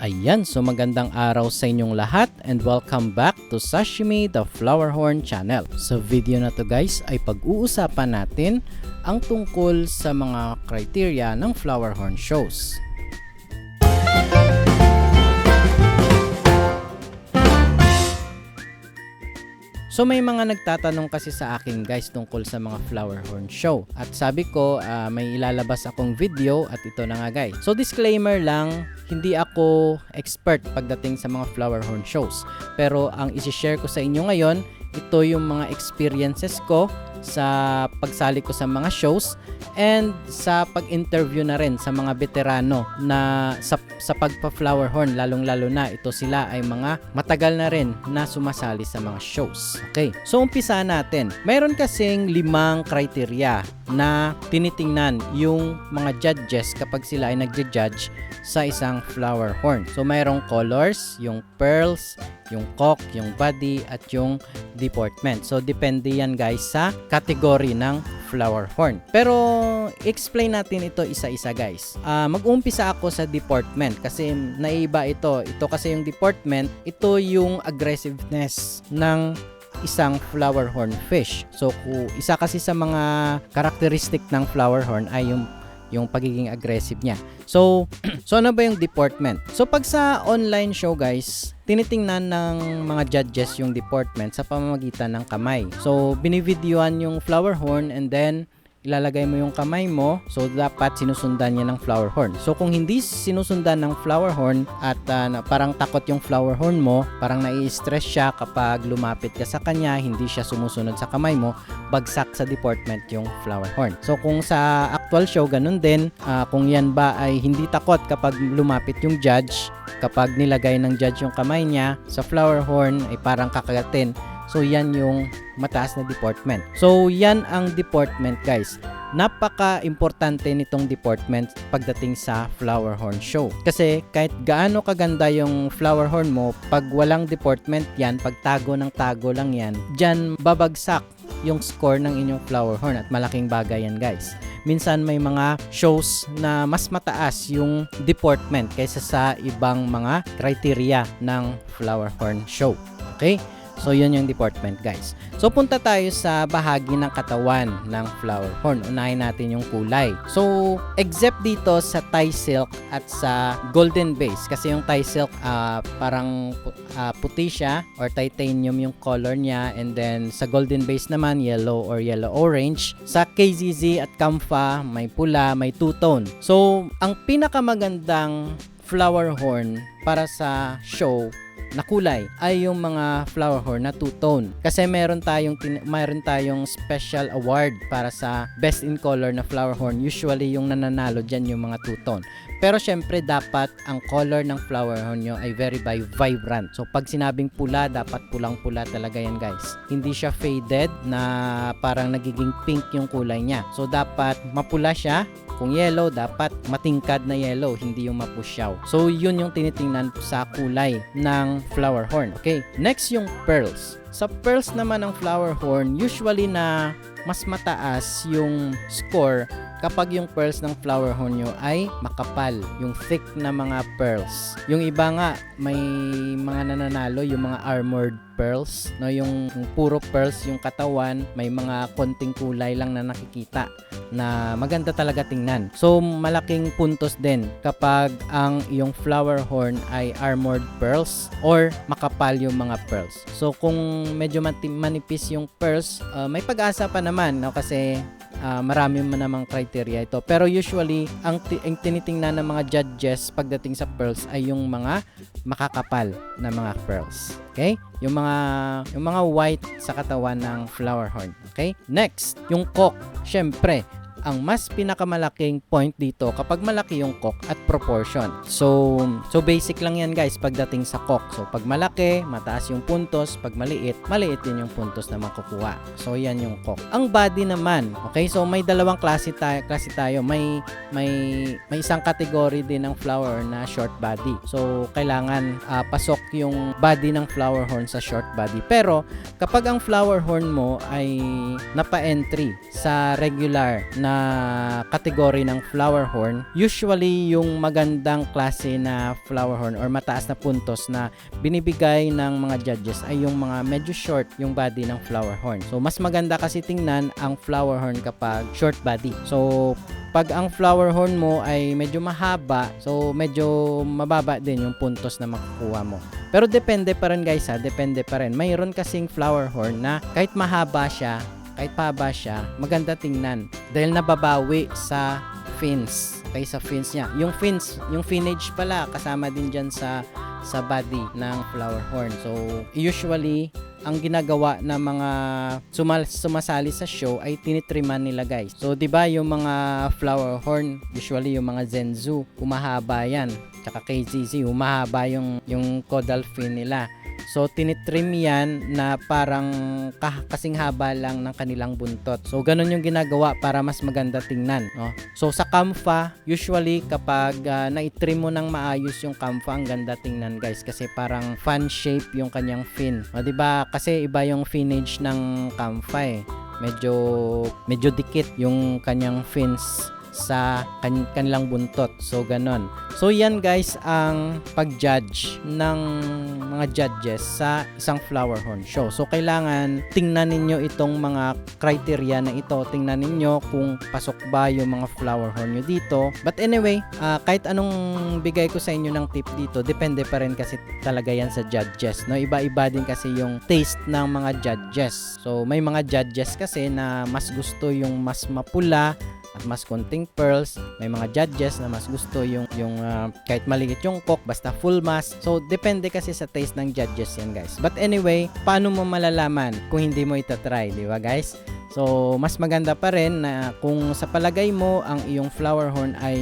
Ayan, so magandang araw sa inyong lahat and welcome back to Sashimi the Flower Horn channel. Sa video na to guys ay pag-uusapan natin ang tungkol sa mga criteria ng flower horn shows. So may mga nagtatanong kasi sa akin guys tungkol sa mga flower horn show. At sabi ko ah, may ilalabas akong video at ito na nga guys. So disclaimer lang, hindi ako expert pagdating sa mga flower horn shows. Pero ang isi-share ko sa inyo ngayon, ito yung mga experiences ko sa pagsali ko sa mga shows and sa pag-interview na rin sa mga veterano na sa, sa pagpa-flower horn lalong lalo na ito sila ay mga matagal na rin na sumasali sa mga shows. Okay, so umpisa natin. Mayroon kasing limang criteria na tinitingnan yung mga judges kapag sila ay nagja-judge sa isang flower horn. So mayroong colors, yung pearls, yung cock, yung body, at yung deportment. So, depende yan guys sa category ng flower horn. Pero, explain natin ito isa-isa guys. Ah, mag-umpisa ako sa deportment kasi naiba ito. Ito kasi yung deportment, ito yung aggressiveness ng isang flower horn fish. So, isa kasi sa mga characteristic ng flower horn ay yung yung pagiging aggressive niya. So, so ano ba yung deportment? So, pag sa online show guys, tinitingnan ng mga judges yung deportment sa pamamagitan ng kamay. So, binivideoan yung flower horn and then ilalagay mo yung kamay mo so dapat sinusundan niya ng flower horn. So kung hindi sinusundan ng flower horn at na- parang takot yung flower horn mo parang nai-stress siya kapag lumapit ka sa kanya hindi siya sumusunod sa kamay mo bagsak sa deportment yung flower horn. So kung sa actual show ganun din ah, kung yan ba ay hindi takot kapag lumapit yung judge kapag nilagay ng judge yung kamay niya sa flower horn ay parang kakagatin So yan yung mataas na deportment. So yan ang deportment guys. Napaka-importante nitong deportment pagdating sa flower horn show. Kasi kahit gaano kaganda yung flower horn mo, pag walang deportment yan, pag tago ng tago lang yan, dyan babagsak yung score ng inyong flower horn at malaking bagay yan guys. Minsan may mga shows na mas mataas yung deportment kaysa sa ibang mga criteria ng flower horn show. Okay? So, yun yung deportment, guys. So, punta tayo sa bahagi ng katawan ng flower horn. Unahin natin yung kulay. So, except dito sa Thai silk at sa golden base. Kasi yung Thai silk, ah, parang ah, puti siya or titanium yung color niya. And then, sa golden base naman, yellow or yellow-orange. Sa KZZ at Kamfa, may pula, may two-tone. So, ang pinakamagandang flower horn para sa show na kulay ay yung mga flower horn na two-tone. Kasi meron tayong meron tayong special award para sa best in color na flower horn. Usually yung nananalo diyan yung mga two-tone. Pero syempre dapat ang color ng flower horn nyo ay very vi- vibrant. So pag sinabing pula, dapat pulang-pula talaga yan guys. Hindi siya faded na parang nagiging pink yung kulay niya. So dapat mapula siya, kung yellow, dapat matingkad na yellow, hindi yung mapusyaw. So, yun yung tinitingnan sa kulay ng flower horn. Okay, next yung pearls. Sa pearls naman ng flower horn, usually na mas mataas yung score kapag yung pearls ng flower horn nyo ay makapal, yung thick na mga pearls. Yung iba nga, may mga nananalo, yung mga armored pearls, no, yung, yung puro pearls yung katawan, may mga konting kulay lang na nakikita na maganda talaga tingnan. So, malaking puntos din kapag ang yung flower horn ay armored pearls or makapal yung mga pearls. So, kung medyo manipis yung pearls, uh, may pag-asa pa naman no? kasi ah, marami man namang criteria ito. Pero usually, ang, ti- ang tinitingnan ng mga judges pagdating sa pearls ay yung mga makakapal na mga pearls. Okay? Yung mga yung mga white sa katawan ng flower horn. Okay? Next, yung cock. Syempre, ang mas pinakamalaking point dito kapag malaki yung cock at proportion. So, so basic lang yan guys pagdating sa cock. So, pag malaki, mataas yung puntos. Pag maliit, maliit din yung puntos na makukuha. So, yan yung cock. Ang body naman, okay? So, may dalawang klase tayo. Klase tayo. May, may, may isang category din ng flower na short body. So, kailangan ah, pasok yung body ng flower horn sa short body. Pero, kapag ang flower horn mo ay napa-entry sa regular na na kategory ng flower horn, usually yung magandang klase na flower horn or mataas na puntos na binibigay ng mga judges ay yung mga medyo short yung body ng flower horn. So mas maganda kasi tingnan ang flower horn kapag short body. So pag ang flower horn mo ay medyo mahaba, so medyo mababa din yung puntos na makukuha mo. Pero depende pa rin guys ha, depende pa rin. Mayroon kasing flower horn na kahit mahaba siya, kahit pahaba siya, maganda tingnan. Dahil nababawi sa fins, kay sa fins niya. Yung fins, yung finage pala, kasama din dyan sa sa body ng flower horn. So, usually, ang ginagawa ng mga sumal sumasali sa show ay tinitriman nila guys. So 'di ba yung mga flower horn, usually yung mga Zenzu, humahaba 'yan. Tsaka KZZ, humahaba yung yung caudal fin nila. So tinitrim yan na parang kasing haba lang ng kanilang buntot. So ganun yung ginagawa para mas maganda tingnan. No? So sa kamfa, usually kapag ah, naitrim mo ng maayos yung kamfa, ang ganda tingnan guys kasi parang fan shape yung kanyang fin. O, 'di ba? Kasi iba yung finage ng kamfa eh. Medyo medyo dikit yung kanyang fins sa kan- kanilang buntot. So, ganon. So, yan guys ang pag-judge ng mga judges sa isang flower horn show. So, kailangan tingnan ninyo itong mga criteria na ito. Tingnan ninyo kung pasok ba yung mga flower horn nyo dito. But anyway, ah, kahit anong bigay ko sa inyo ng tip dito, depende pa rin kasi talaga yan sa judges. No? Iba-iba din kasi yung taste ng mga judges. So, may mga judges kasi na mas gusto yung mas mapula at mas konting pearls. May mga judges na mas gusto yung yung ah, kahit maliit yung cock basta full mass. So depende kasi sa taste ng judges yan guys. But anyway, paano mo malalaman kung hindi mo itatry, di ba guys? So, mas maganda pa rin na kung sa palagay mo ang iyong flower horn ay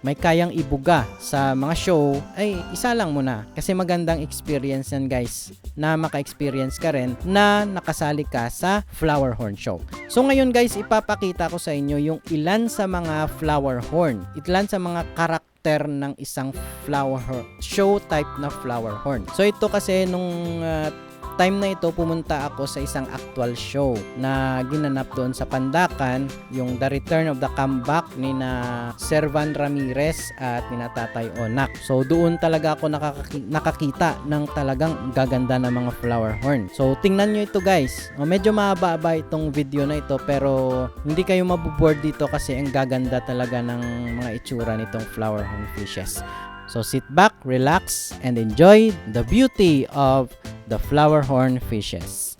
may kayang ibuga sa mga show, ay isa lang mo na. Kasi magandang experience yan guys, na maka-experience ka rin na nakasali ka sa flower horn show. So ngayon guys, ipapakita ko sa inyo yung ilan sa mga flower horn. Ilan sa mga karakter ng isang flower. Show type na flower horn. So ito kasi nung uh, time na ito pumunta ako sa isang actual show na ginanap doon sa Pandakan yung The Return of the Comeback ni na Servan Ramirez at ni na Tatay Onak. So doon talaga ako nakakaki- nakakita ng talagang gaganda ng mga flower horn. So tingnan nyo ito guys. O, medyo mahaba-haba itong video na ito pero hindi kayo mabuboard dito kasi ang gaganda talaga ng mga itsura nitong flower horn fishes. So sit back, relax, and enjoy the beauty of the flower horn fishes.